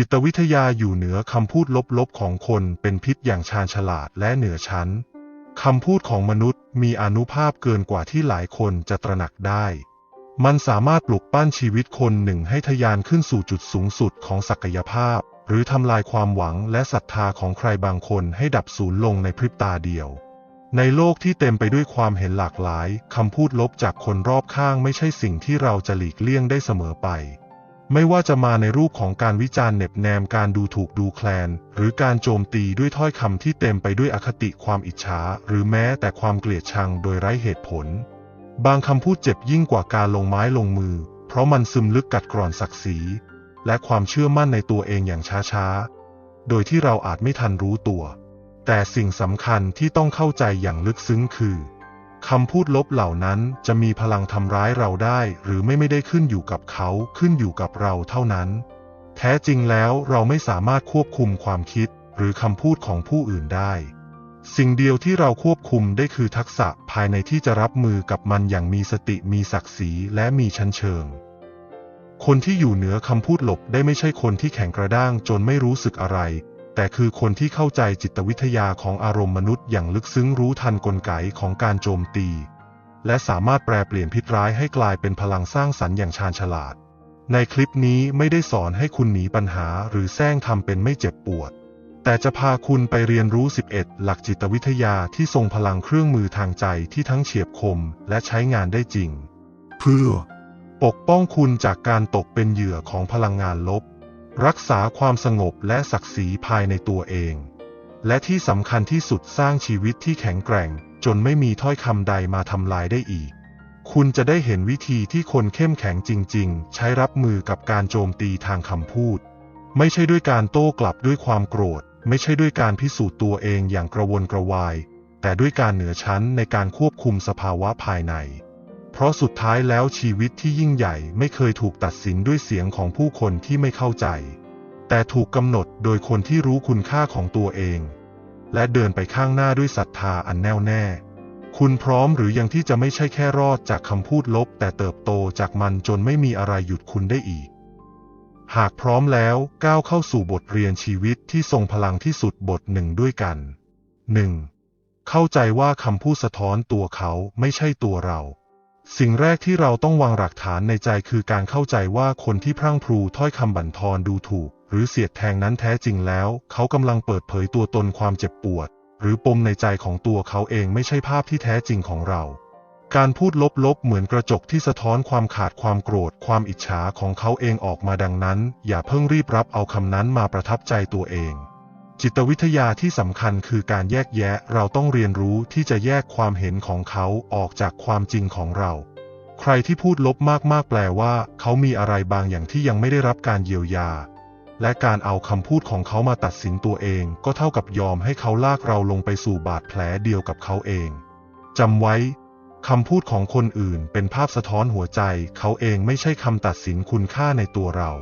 จิตวิทยาอยู่เหนือคำพูดลบๆของคนเป็นพิษอย่างชาญฉลาดและเหนือชั้นคำพูดของมนุษย์มีอนุภาพเกินกว่าที่หลายคนจะตระหนักได้ มันสามารถปลุกปั้นชีวิตคนหนึ่งให้ทะยานขึ้นสู่จุดสูงสุดของศักยภาพ หรือทำลายความหวังและศรัทธาของใครบางคนให้ดับสูญลงในพริบตาเดียว ในโลกที่เต็มไปด้วยความเห็นหลากหลายคำพูดลบจากคนรอบข้างไม่ใช่สิ่งที่เราจะหลีกเลี่ยงได้เสมอไป ไม่ว่าจะมาในรูปของการวิจารณ์เหน็บแนมการดูถูกดูแคลน หรือการโจมตีด้วยถ้อยคำที่เต็มไปด้วยอคติความอิจฉา หรือแม้แต่ความเกลียดชังโดยไร้เหตุผล บางคำพูดเจ็บยิ่งกว่าการลงไม้ลงมือ เพราะมันซึมลึกกัดกร่อนศักดิ์ศรีและความเชื่อมั่นในตัวเองอย่างช้าๆ โดยที่เราอาจไม่ทันรู้ตัว แต่สิ่งสำคัญที่ต้องเข้าใจอย่างลึกซึ้งคือ คำพูดลบเหล่านั้นจะมีพลังทำร้ายเราได้ หรือไม่ไม่ได้ขึ้นอยู่กับเขาขึ้นอยู่กับเราเท่านั้น แท้จริงแล้วเราไม่สามารถควบคุมความคิด หรือคำพูดของผู้อื่นได้ สิ่งเดียวที่เราควบคุมได้คือทักษะภายในที่จะรับมือกับมันอย่างมีสติมีศักดิ์ศรีและมีชั้นเชิง คนที่อยู่เหนือคำพูดหลบได้ไม่ใช่คนที่แข็งกระด้างจนไม่รู้สึกอะไร แต่คือคนที่เข้าใจจิตวิทยาของอารมณ์มนุษย์อย่างลึกซึ้งรู้ทันกลไกของการโจมตี และสามารถแปลเปลี่ยนพิษร้ายให้กลายเป็นพลังสร้างสรรค์อย่างชาญฉลาด ในคลิปนี้ไม่ได้สอนให้คุณหนีปัญหาหรือแซงทำเป็นไม่เจ็บปวด แต่จะพาคุณไปเรียนรู้ 11 หลักจิตวิทยาที่ทรงพลังเครื่องมือทางใจที่ทั้งเฉียบคมและใช้งานได้จริง เพื่อ ปกป้องคุณจากการตกเป็นเหยื่อของพลังงานลบ รักษาความสงบและศักดิ์ศรีภายในตัวเอง และที่สำคัญที่สุดสร้างชีวิตที่แข็งแกร่ง จนไม่มีถ้อยคำใดมาทำลายได้อีก คุณจะได้เห็นวิธีที่คนเข้มแข็งจริง ๆ ใช้รับมือกับการโจมตีทางคำพูด ไม่ใช่ด้วยการโต้กลับด้วยความโกรธ ไม่ใช่ด้วยการพิสูจน์ตัวเองอย่างกระวนกระวาย แต่ด้วยการเหนือชั้นในการควบคุมสภาวะภายใน เพราะสุดท้ายแล้วชีวิตที่ยิ่งใหญ่ไม่เคยถูกตัดสินด้วยเสียงของผู้คนที่ไม่เข้าใจ แต่ถูกกำหนดโดยคนที่รู้คุณค่าของตัวเอง และเดินไปข้างหน้าด้วยศรัทธาอันแน่วแน่ คุณพร้อมหรือยังที่จะไม่ใช่แค่รอดจากคำพูดลบ แต่เติบโตจากมันจนไม่มีอะไรหยุดคุณได้อีก หากพร้อมแล้วก้าวเข้าสู่บทเรียนชีวิตที่ทรงพลังที่สุดบทหนึ่งด้วยกัน 1. เข้าใจว่าคำพูดสะท้อนตัวเขาไม่ใช่ตัวเรา สิ่งแรกที่เราต้องวางหลักฐานในใจคือการเข้าใจว่าคนที่พรั่งพรูถ้อยคำบั่นทอนดูถูก หรือเสียดแทงนั้นแท้จริงแล้ว เขากำลังเปิดเผยตัวตนความเจ็บปวด หรือปมในใจของตัวเขาเองไม่ใช่ภาพที่แท้จริงของเรา การพูดลบๆเหมือนกระจกที่สะท้อนความขาดความโกรธ ความอิจฉาของเขาเองออกมาดังนั้น อย่าเพิ่งรีบรับเอาคำนั้นมาประทับใจตัวเอง จิตวิทยาที่สำคัญคือการแยกแยะเราต้องเรียนรู้ที่จะแยกความเห็นของเขาออกจากความจริงของเรา ใครที่พูดลบมากๆแปลว่า เขามีอะไรบางอย่างที่ยังไม่ได้รับการเยียวยา และการเอาคำพูดของเขามาตัดสินตัวเอง ก็เท่ากับยอมให้เขาลากเราลงไปสู่บาดแผลเดียวกับเขาเองจำไว้คำพูดของคนอื่นเป็นภาพสะท้อนหัวใจ เขาเองไม่ใช่คำตัดสินคุณค่าในตัวเรา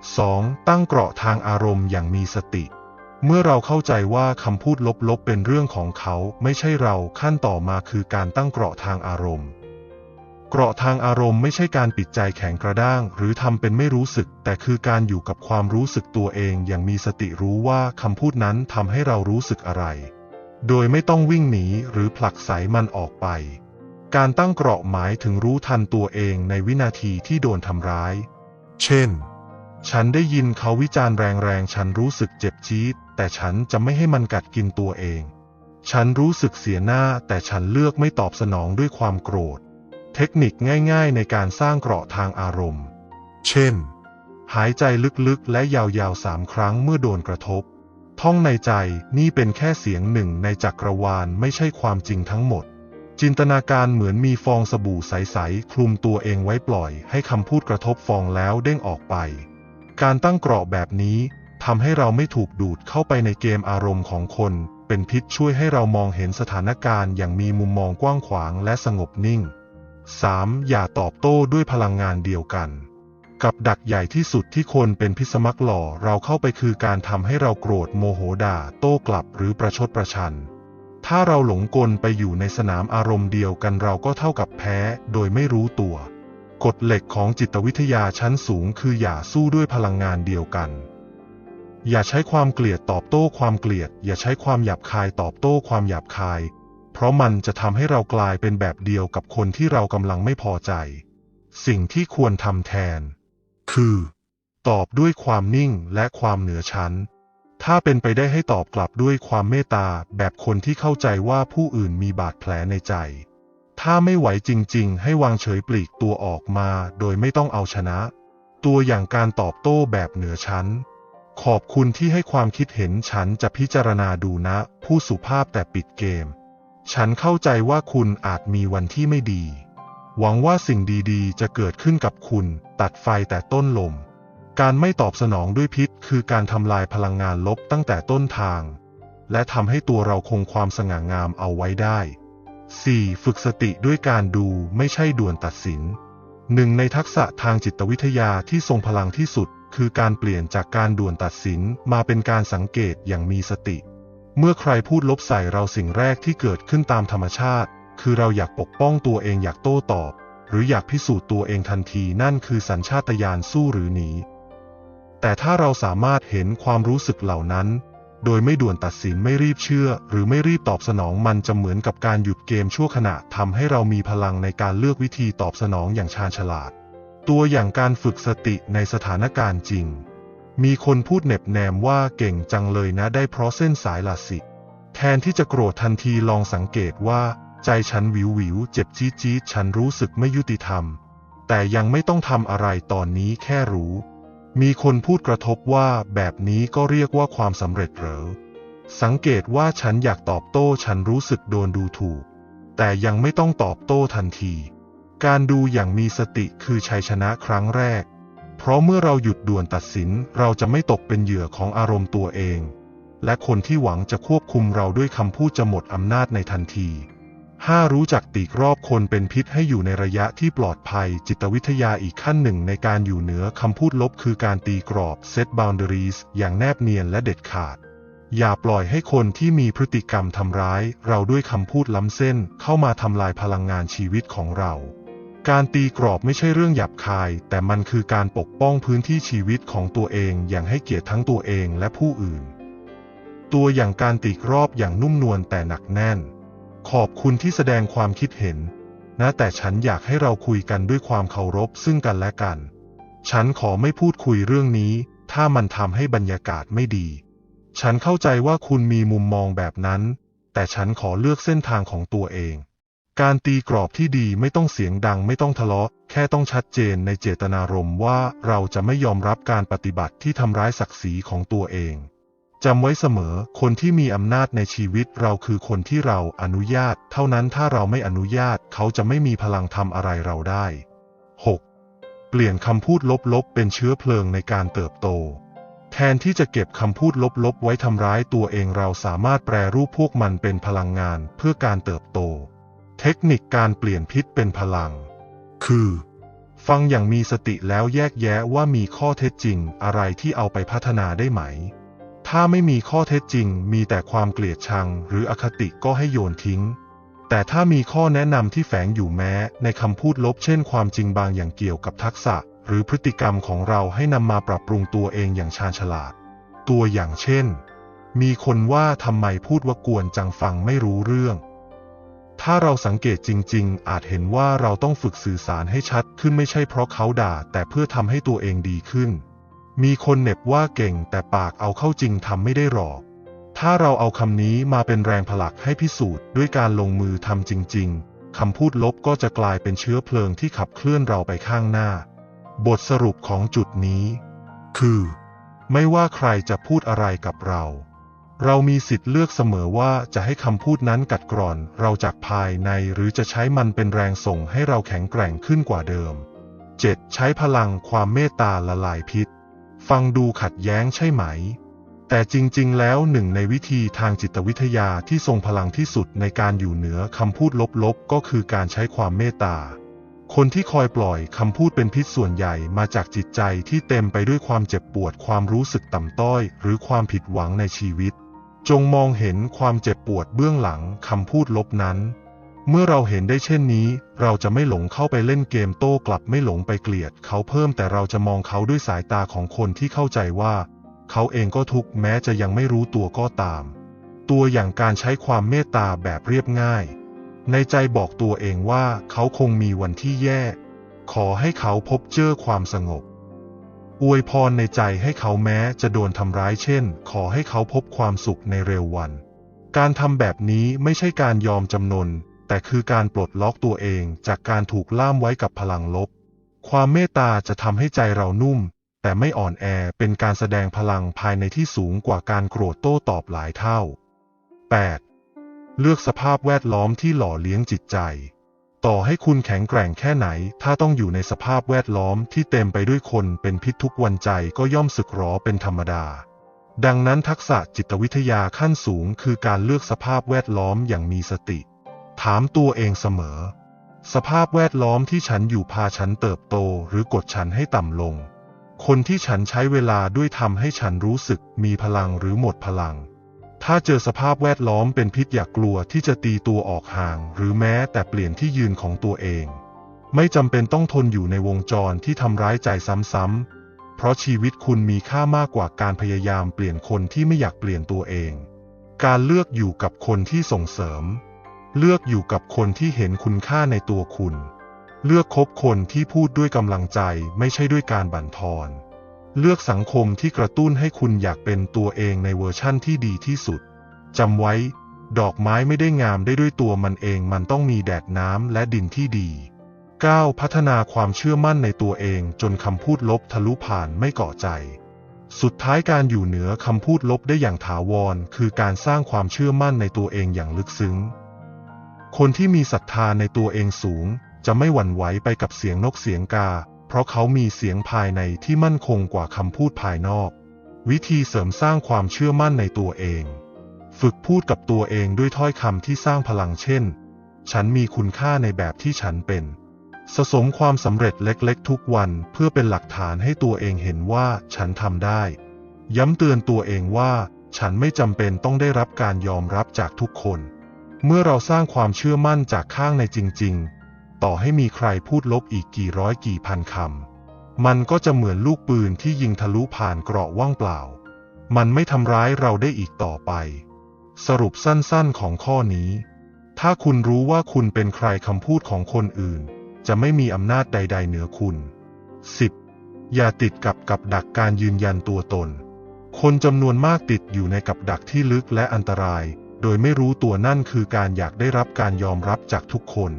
2. ตั้งเกราะทางอารมณ์อย่างมีสติ เมื่อเราเข้าใจว่าคำพูดลบๆ เป็นเรื่องของเขาไม่ใช่เราขั้นต่อมาคือการตั้งเกราะทางอารมณ์ เกราะทางอารมณ์ไม่ใช่การปิดใจแข็งกระด้าง หรือทำเป็นไม่รู้สึก แต่คือการอยู่กับความรู้สึกตัวเองอย่างมีสติรู้ว่าคำพูดนั้นทำให้เรารู้สึกอะไร โดยไม่ต้องวิ่งหนีหรือผลักไสมันออกไป การตั้งเกราะหมายถึงรู้ทันตัวเองในวินาทีที่โดนทำร้าย เช่น ฉันได้ยินเขาวิจารณ์แรงๆ ฉันรู้สึกเจ็บจี๊ด แต่ฉันจะไม่ให้มันกัดกินตัวเอง ฉันรู้สึกเสียหน้า แต่ฉันเลือกไม่ตอบสนองด้วยความโกรธ เทคนิคง่ายๆ ในการสร้างเกราะทางอารมณ์ เช่น หายใจลึกๆ และยาวๆสามครั้งเมื่อโดนกระทบ ท่องในใจนี่เป็นแค่เสียงหนึ่งในจักรวาลไม่ใช่ความจริงทั้งหมด จินตนาการเหมือนมีฟองสบู่ใสๆ คลุมตัวเองไว้ปล่อย ให้คำพูดกระทบฟองแล้วเด้งออกไป การตั้งกราะแบบนี้ทำให้เราไม่ถูกดูดเข้าไปในเกมอารมณ์ของคน เป็นพิษช่วยให้เรามองเห็นสถานการณ์อย่างมีมุมมองกว้างขวางและสงบนิ่ง 3. อย่าตอบโต้ด้วยพลังงานเดียวกัน กับดักใหญ่ที่สุดที่คนเป็นพิษมักหล่อเราเข้าไปคือการทำให้เราโกรธโมโหด่า โต้กลับหรือประชดประชัน ถ้าเราหลงกลไปอยู่ในสนามอารมณ์เดียวกันเราก็เท่ากับแพ้ โดยไม่รู้ตัว กฎเหล็กของจิตวิทยาชั้นสูงคืออย่าสู้ด้วยพลังงานเดียวกัน อย่าใช้ความเกลียดตอบโต้ความเกลียด อย่าใช้ความหยาบคายตอบโต้ความหยาบคาย เพราะมันจะทำให้เรากลายเป็นแบบเดียวกับคนที่เรากำลังไม่พอใจ สิ่งที่ควรทำแทน คือ ตอบด้วยความนิ่งและความเหนือชั้น ถ้าเป็นไปได้ให้ตอบกลับด้วยความเมตตาแบบคนที่เข้าใจว่าผู้อื่นมีบาดแผลในใจ ถ้าไม่ไหวจริง ๆ ให้วางเฉยปลีกตัวออกมา โดยไม่ต้องเอาชนะ ตัวอย่างการตอบโต้แบบเหนือชั้น ขอบคุณที่ให้ความคิดเห็นฉันจะพิจารณาดูนะ ผู้สุภาพแต่ปิดเกม ฉันเข้าใจว่าคุณอาจมีวันที่ไม่ดี หวังว่าสิ่งดีๆ จะเกิดขึ้นกับคุณ ตัดไฟแต่ต้นลม การไม่ตอบสนองด้วยพิษ คือการทำลายพลังงานลบตั้งแต่ต้นทาง และทำให้ตัวเราคงความสง่างามเอาไว้ได้ 4. ฝึกสติด้วยการดูไม่ใช่ด่วนตัดสินหนึ่งในทักษะทางจิตวิทยาที่ทรงพลังที่สุด คือการเปลี่ยนจากการด่วนตัดสินมาเป็นการสังเกตอย่างมีสติ เมื่อใครพูดลบใส่เราสิ่งแรกที่เกิดขึ้นตามธรรมชาติ คือเราอยากปกป้องตัวเองอยากโต้ตอบ หรืออยากพิสูจน์ตัวเองทันทีนั่นคือสัญชาตญาณสู้หรือหนีแต่ถ้าเราสามารถเห็นความรู้สึกเหล่านั้น โดยไม่ด่วนตัดสินไม่รีบเชื่อ หรือไม่รีบตอบสนองมันจะเหมือนกับการหยุดเกมชั่วขณะทำให้เรามีพลังในการเลือกวิธีตอบสนองอย่างชาญฉลาด ตัวอย่างการฝึกสติในสถานการณ์จริง มีคนพูดเน็บแนมว่าเก่งจังเลยนะได้เพราะเส้นสายละสิ แทนที่จะโกรธทันทีลองสังเกตว่า ใจฉันวิววิวเจ็บจี๊ดจี๊ดฉันรู้สึกไม่ยุติธรรม แต่ยังไม่ต้องทำอะไรตอนนี้แค่รู้ มีคนพูดกระทบว่าแบบนี้ก็เรียกว่าความสำเร็จเหรอ สังเกตว่าฉันอยากตอบโต้ฉันรู้สึกโดนดูถูก แต่ยังไม่ต้องตอบโต้ทันที การดูอย่างมีสติคือชัยชนะครั้งแรก เพราะเมื่อเราหยุดด่วนตัดสินเราจะไม่ตกเป็นเหยื่อของอารมณ์ตัวเอง และคนที่หวังจะควบคุมเราด้วยคำพูดจะหมดอำนาจในทันที 5. รู้จักตีกรอบคนเป็นพิษให้อยู่ในระยะที่ปลอดภัย จิตวิทยาอีกขั้นหนึ่งในการอยู่เหนือคำพูดลบคือการตีกรอบ set boundaries อย่างแนบเนียนและเด็ดขาด อย่าปล่อยให้คนที่มีพฤติกรรมทำร้าย เราด้วยคำพูดล้ำเส้น เข้ามาทำลายพลังงานชีวิตของเรา การตีกรอบไม่ใช่เรื่องหยาบคาย แต่มันคือการปกป้องพื้นที่ชีวิตของตัวเองอย่างให้เกียรติทั้งตัวเองและผู้อื่น ตัวอย่างการตีกรอบอย่างนุ่มนวลแต่หนักแน่น ขอบคุณที่แสดงความคิดเห็น นะแต่ฉันอยากให้เราคุยกันด้วยความเคารพซึ่งกันและกัน ฉันขอไม่พูดคุยเรื่องนี้ ถ้ามันทำให้บรรยากาศไม่ดี ฉันเข้าใจว่าคุณมีมุมมองแบบนั้น แต่ฉันขอเลือกเส้นทางของตัวเอง การตีกรอบที่ดีไม่ต้องเสียงดังไม่ต้องทะเลาะ แค่ต้องชัดเจนในเจตนารมณ์ว่าเราจะไม่ยอมรับการปฏิบัติที่ทำร้ายศักดิ์ศรีของตัวเอง จำไว้เสมอ คนที่มีอำนาจในชีวิตเราคือคนที่เราอนุญาต เท่านั้นถ้าเราไม่อนุญาต เขาจะไม่มีพลังทำอะไรเราได้ 6. เปลี่ยนคำพูดลบๆ เป็นเชื้อเพลิงในการเติบโต แทนที่จะเก็บคำพูดลบๆ ไว้ทำร้ายตัวเองเราสามารถแปรรูปพวกมันเป็นพลังงานเพื่อการเติบโต เทคนิคการเปลี่ยนพิษเป็นพลัง คือ ฟังอย่างมีสติแล้วแยกแยะว่ามีข้อเท็จจริงอะไรที่เอาไปพัฒนาได้ไหม ถ้าไม่มีข้อเท็จจริง มีแต่ความเกลียดชัง หรืออคติก็ให้โยนทิ้ง แต่ถ้ามีข้อแนะนำที่แฝงอยู่แม้ ในคำพูดลบเช่นความจริงบางอย่างเกี่ยวกับทักษะ หรือพฤติกรรมของเราให้นำมาปรับปรุงตัวเองอย่างชาญฉลาด ตัวอย่างเช่น มีคนว่าทำไมพูดว่ากวนจังฟังไม่รู้เรื่อง ถ้าเราสังเกตจริง ๆ อาจเห็นว่าเราต้องฝึกสื่อสารให้ชัดขึ้นไม่ใช่เพราะเขาด่า แต่เพื่อทำให้ตัวเองดีขึ้น มีคนเหน็บว่าเก่งแต่ปากเอาเข้าจริงทำไม่ได้หรอก ถ้าเราเอาคำนี้มาเป็นแรงผลักให้พิสูจน์ด้วยการลงมือทำจริง ๆคำพูดลบก็จะกลายเป็นเชื้อเพลิงที่ขับเคลื่อนเราไปข้างหน้า บทสรุปของจุดนี้ คือ ไม่ว่าใครจะพูดอะไรกับเรา เรามีสิทธิ์เลือกเสมอว่าจะให้คำพูดนั้นกัดกร่อนเราจากภายในหรือจะใช้มันเป็นแรงส่งให้เราแข็งแกร่งขึ้นกว่าเดิม 7. ใช้พลังความเมตตาละลายพิษ ฟังดูขัดแย้งใช่ไหม แต่จริง ๆ แล้วหนึ่งในวิธีทางจิตวิทยาที่ทรงพลังที่สุดในการอยู่เหนือคำพูดลบๆ ก็คือการใช้ความเมตตา คนที่คอยปล่อยคำพูดเป็นพิษส่วนใหญ่มาจากจิตใจที่เต็มไปด้วยความเจ็บปวด ความรู้สึกต่ำต้อย หรือความผิดหวังในชีวิต จงมองเห็นความเจ็บปวดเบื้องหลังคำพูดลบนั้น เมื่อเราเห็นได้เช่นนี้ เราจะไม่หลงเข้าไปเล่นเกมโต้กลับไม่หลงไปเกลียด เขาเพิ่มแต่เราจะมองเขาด้วยสายตาของคนที่เข้าใจว่า เขาเองก็ทุกข์แม้จะยังไม่รู้ตัวก็ตาม ตัวอย่างการใช้ความเมตตาแบบเรียบง่าย ในใจบอกตัวเองว่าเขาคงมีวันที่แย่ ขอให้เขาพบเจอความสงบ อวยพรในใจให้เขาแม้จะโดนทำร้ายเช่น ขอให้เขาพบความสุขในเร็ววันการทำแบบนี้ไม่ใช่การยอมจำนน แต่คือการปลดล็อกตัวเองจากการถูกล่ามไว้กับพลังลบ ความเมตตาจะทำให้ใจเรานุ่ม แต่ไม่อ่อนแอเป็นการแสดงพลังภายในที่สูงกว่าการโกรธโต้ตอบหลายเท่า 8. เลือกสภาพแวดล้อมที่หล่อเลี้ยงจิตใจ ต่อให้คุณแข็งแกร่งแค่ไหน ถ้าต้องอยู่ในสภาพแวดล้อมที่เต็มไปด้วยคนเป็นพิษทุกวันใจก็ย่อมสึกหรอเป็นธรรมดาดังนั้นทักษะจิตวิทยาขั้นสูงคือการเลือกสภาพแวดล้อมอย่างมีสติ ถามตัวเองเสมอ สภาพแวดล้อมที่ฉันอยู่พาฉันเติบโตหรือกดฉันให้ต่ำลง คนที่ฉันใช้เวลาด้วยทำให้ฉันรู้สึกมีพลังหรือหมดพลัง ถ้าเจอสภาพแวดล้อมเป็นพิษอย่ากกลัวที่จะตีตัวออกห่าง หรือแม้แต่เปลี่ยนที่ยืนของตัวเอง ไม่จำเป็นต้องทนอยู่ในวงจรที่ทำร้ายใจซ้ำๆเพราะชีวิตคุณมีค่ามากกว่าการพยายามเปลี่ยนคนที่ไม่อยากเปลี่ยนตัวเอง การเลือกอยู่กับคนที่ส่งเสริม เลือกอยู่กับคนที่เห็นคุณค่าในตัวคุณ เลือกคบคนที่พูดด้วยกำลังใจไม่ใช่ด้วยการบั่นทอน เลือกสังคมที่กระตุ้นให้คุณอยากเป็นตัวเองในเวอร์ชั่นที่ดีที่สุด จำไว้ ดอกไม้ไม่ได้งามได้ด้วยตัวมันเองมันต้องมีแดดน้ำและดินที่ดี 9. พัฒนาความเชื่อมั่นในตัวเองจนคำพูดลบทะลุผ่านไม่ก่อใจ สุดท้ายการอยู่เหนือคำพูดลบได้อย่างถาวร คือการสร้างความเชื่อมั่นในตัวเองอย่างลึกซึ้ง คนที่มีศรัทธาในตัวเองสูง จะไม่หวั่นไหวไปกับเสียงนกเสียงกา เพราะเขามีเสียงภายในที่มั่นคงกว่าคำพูดภายนอก วิธีเสริมสร้างความเชื่อมั่นในตัวเอง ฝึกพูดกับตัวเองด้วยถ้อยคำที่สร้างพลังเช่น ฉันมีคุณค่าในแบบที่ฉันเป็น สะสมความสำเร็จเล็กๆ ทุกวันเพื่อเป็นหลักฐานให้ตัวเองเห็นว่าฉันทำได้ ย้ำเตือนตัวเองว่า ฉันไม่จำเป็นต้องได้รับการยอมรับจากทุกคน เมื่อเราสร้างความเชื่อมั่นจากข้างในจริง ๆ ต่อให้มีใครพูดลบอีกกี่ร้อยกี่พันคำ มันก็จะเหมือนลูกปืนที่ยิงทะลุผ่านเกราะว่างเปล่า มันไม่ทำร้ายเราได้อีกต่อไป สรุปสั้นๆของข้อนี้ ถ้าคุณรู้ว่าคุณเป็นใครคำพูดของคนอื่น จะไม่มีอำนาจใด ๆ เหนือคุณ 10. อย่าติดกับกับดักการยืนยันตัวตน คนจำนวนมากติดอยู่ในกับดักที่ลึกและอันตราย โดยไม่รู้ตัวนั่นคือการอยากได้รับการยอมรับจากทุกคน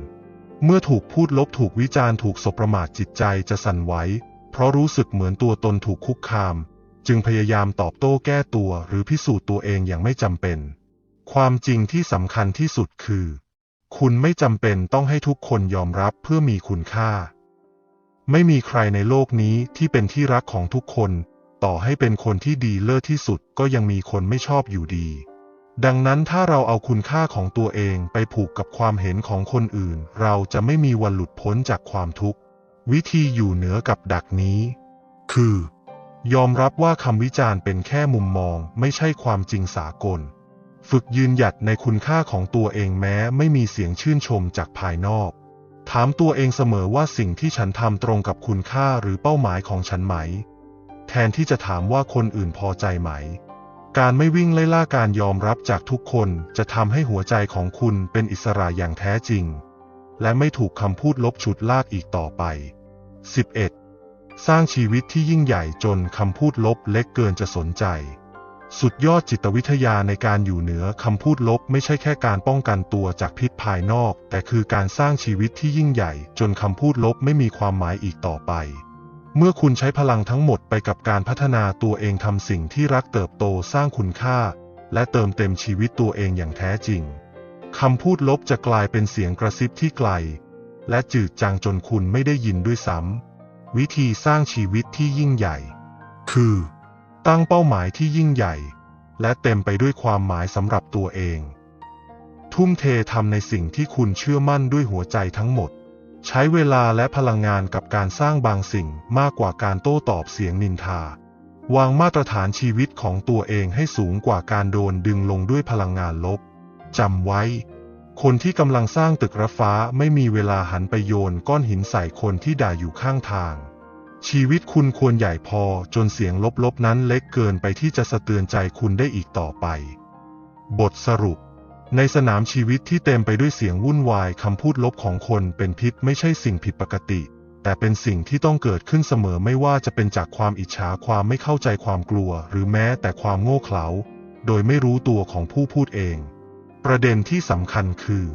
เมื่อถูกพูดลบถูกวิจารณ์ถูกสบประมาทจิตใจจะสั่นไหวเพราะรู้สึกเหมือนตัวตนถูกคุกคาม จึงพยายามตอบโต้แก้ตัวหรือพิสูจน์ตัวเองอย่างไม่จำเป็น ความจริงที่สำคัญที่สุดคือ คุณไม่จำเป็นต้องให้ทุกคนยอมรับเพื่อมีคุณค่า ไม่มีใครในโลกนี้ที่เป็นที่รักของทุกคน ต่อให้เป็นคนที่ดีเลิศที่สุดก็ยังมีคนไม่ชอบอยู่ดี ดังนั้นถ้าเราเอาคุณค่าของตัวเองไปผูกกับความเห็นของคนอื่น เราจะไม่มีวันหลุดพ้นจากความทุกข์ วิธีอยู่เหนือกับดักนี้ คือ ยอมรับว่าคำวิจารณ์เป็นแค่มุมมองไม่ใช่ความจริงสากล ฝึกยืนหยัดในคุณค่าของตัวเองแม้ไม่มีเสียงชื่นชมจากภายนอก ถามตัวเองเสมอว่าสิ่งที่ฉันทำตรงกับคุณค่าหรือเป้าหมายของฉันไหม แทนที่จะถามว่าคนอื่นพอใจไหม การไม่วิ่งไล่ล่าการยอมรับจากทุกคนจะทำให้หัวใจของคุณเป็นอิสระอย่างแท้จริง และไม่ถูกคำพูดลบฉุดลากอีกต่อไป 11. สร้างชีวิตที่ยิ่งใหญ่จนคำพูดลบเล็กเกินจะสนใจ สุดยอดจิตวิทยาในการอยู่เหนือคำพูดลบไม่ใช่แค่การป้องกันตัวจากพิษภายนอก แต่คือการสร้างชีวิตที่ยิ่งใหญ่จนคำพูดลบไม่มีความหมายอีกต่อไป เมื่อคุณใช้พลังทั้งหมดไปกับการพัฒนาตัวเองทำสิ่งที่รักเติบโตสร้างคุณค่า และเติมเต็มชีวิตตัวเองอย่างแท้จริงคำพูดลบจะกลายเป็นเสียงกระซิบที่ไกล และจืดจางจนคุณไม่ได้ยินด้วยซ้ำวิธีสร้างชีวิตที่ยิ่งใหญ่ คือ ตั้งเป้าหมายที่ยิ่งใหญ่ และเต็มไปด้วยความหมายสำหรับตัวเอง ทุ่มเททำในสิ่งที่คุณเชื่อมั่นด้วยหัวใจทั้งหมด ใช้เวลาและพลังงานกับการสร้างบางสิ่งมากกว่าการโต้ตอบเสียงนินทา วางมาตรฐานชีวิตของตัวเองให้สูงกว่าการโดนดึงลงด้วยพลังงานลบจำไว้ คนที่กำลังสร้างตึกระฟ้าไม่มีเวลาหันไปโยนก้อนหินใส่คนที่ด่าอยู่ข้างทาง ชีวิตคุณควรใหญ่พอจนเสียงลบๆนั้นเล็กเกินไปที่จะสะเตือนใจคุณได้อีกต่อไป บทสรุป ในสนามชีวิตที่เต็มไปด้วยเสียงวุ่นวายคำพูดลบของคนเป็นพิษไม่ใช่สิ่งผิดปกติ แต่เป็นสิ่งที่ต้องเกิดขึ้นเสมอไม่ว่าจะเป็นจากความอิจฉาความไม่เข้าใจความกลัว หรือแม้แต่ความโง่เขลา โดยไม่รู้ตัวของผู้พูดเอง ประเด็นที่สำคัญคือ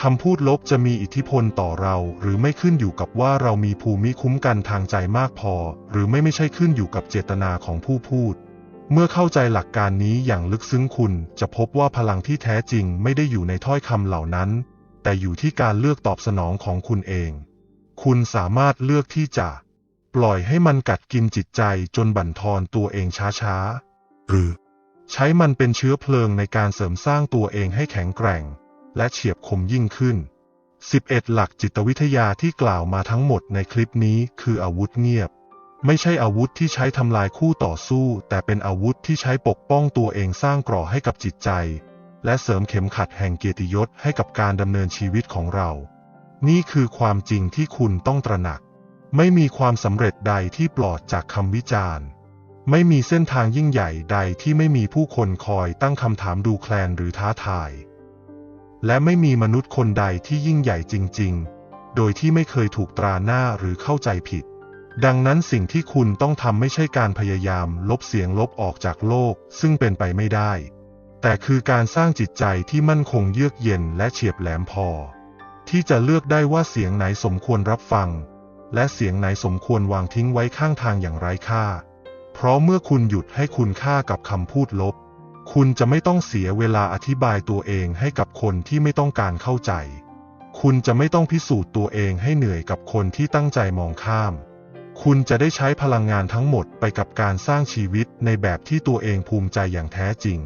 คำพูดลบจะมีอิทธิพลต่อเราหรือไม่ขึ้นอยู่กับว่าเรามีภูมิคุ้มกันทางใจมากพอ หรือไม่ไม่ใช่ขึ้นอยู่กับเจตนาของผู้พูด เมื่อเข้าใจหลักการนี้อย่างลึกซึ้งคุณจะพบว่าพลังที่แท้จริงไม่ได้อยู่ในถ้อยคำเหล่านั้น แต่อยู่ที่การเลือกตอบสนองของคุณเอง คุณสามารถเลือกที่จะ ปล่อยให้มันกัดกินจิตใจจนบั่นทอนตัวเองช้าๆ หรือ ใช้มันเป็นเชื้อเพลิงในการเสริมสร้างตัวเองให้แข็งแกร่ง และเฉียบคมยิ่งขึ้น 11 หลักจิตวิทยาที่กล่าวมาทั้งหมดในคลิปนี้คืออาวุธเงียบ ไม่ใช่อาวุธที่ใช้ทำลายคู่ต่อสู้ แต่เป็นอาวุธที่ใช้ปกป้องตัวเองสร้างกรอให้กับจิตใจ และเสริมเข็มขัดแห่งเกียรติยศให้กับการดำเนินชีวิตของเรา นี่คือความจริงที่คุณต้องตระหนัก ไม่มีความสำเร็จใดที่ปลอดจากคำวิจารณ์ ไม่มีเส้นทางยิ่งใหญ่ใดที่ไม่มีผู้คนคอยตั้งคำถามดูแคลนหรือท้าทาย และไม่มีมนุษย์คนใดที่ยิ่งใหญ่จริง ๆ โดยที่ไม่เคยถูกตราหน้าหรือเข้าใจผิด ดังนั้นสิ่งที่คุณต้องทำไม่ใช่การพยายาม ลบเสียงลบออกจากโลก ซึ่งเป็นไปไม่ได้ แต่คือการสร้างจิตใจที่มั่นคงเยือกเย็นและเฉียบแหลมพอ ที่จะเลือกได้ว่าเสียงไหนสมควรรับฟัง และเสียงไหนสมควรวางทิ้งไว้ข้างทางอย่างไร้ค่า เพราะเมื่อคุณหยุดให้คุณค่ากับคำพูดลบ คุณจะไม่ต้องเสียเวลาอธิบายตัวเองให้กับคนที่ไม่ต้องการเข้าใจ คุณจะไม่ต้องพิสูจน์ตัวเองให้เหนื่อยกับคนที่ตั้งใจมองข้าม คุณจะได้ใช้พลังงานทั้งหมดไปกับการสร้างชีวิตในแบบที่ตัวเองภูมิใจอย่างแท้จริง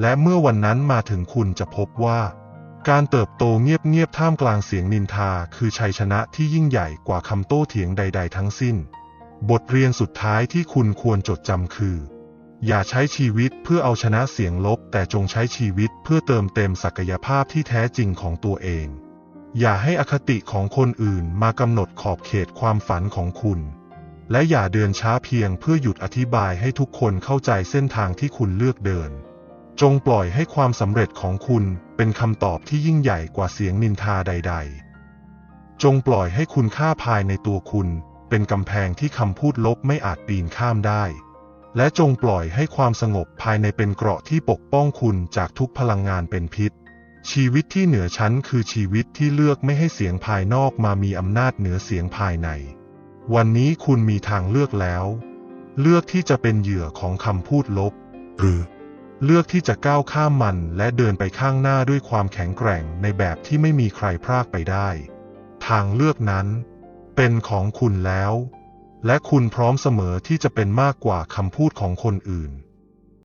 และเมื่อวันนั้นมาถึงคุณจะพบว่า การเติบโตเงียบๆท่ามกลางเสียงนินทาคือชัยชนะที่ยิ่งใหญ่กว่าคำโต้เถียงใด ๆ ทั้งสิ้น บทเรียนสุดท้ายที่คุณควรจดจำคือ อย่าใช้ชีวิตเพื่อเอาชนะเสียงลบ แต่จงใช้ชีวิตเพื่อเติมเต็มศักยภาพที่แท้จริงของตัวเอง อย่าให้อคติของคนอื่นมากำหนดขอบเขตความฝันของคุณ และอย่าเดินช้าเพียงเพื่อหยุดอธิบายให้ทุกคนเข้าใจเส้นทางที่คุณเลือกเดิน จงปล่อยให้ความสำเร็จของคุณเป็นคำตอบที่ยิ่งใหญ่กว่าเสียงนินทาใด ๆ จงปล่อยให้คุณค่าภายในตัวคุณ เป็นกำแพงที่คำพูดลบไม่อาจปีนข้ามได้ และจงปล่อยให้ความสงบภายในเป็นเกราะที่ปกป้องคุณจากทุกพลังงานเป็นพิษ ชีวิตที่เหนือชั้นคือชีวิตที่เลือกไม่ให้เสียงภายนอกมามีอำนาจเหนือเสียงภายใน วันนี้คุณมีทางเลือกแล้ว เลือกที่จะเป็นเหยื่อของคำพูดลบ หรือ เลือกที่จะก้าวข้ามมันและเดินไปข้างหน้าด้วยความแข็งแกร่งในแบบที่ไม่มีใครพรากไปได้ ทางเลือกนั้น เป็นของคุณแล้ว และคุณพร้อมเสมอที่จะเป็นมากกว่าคำพูดของคนอื่น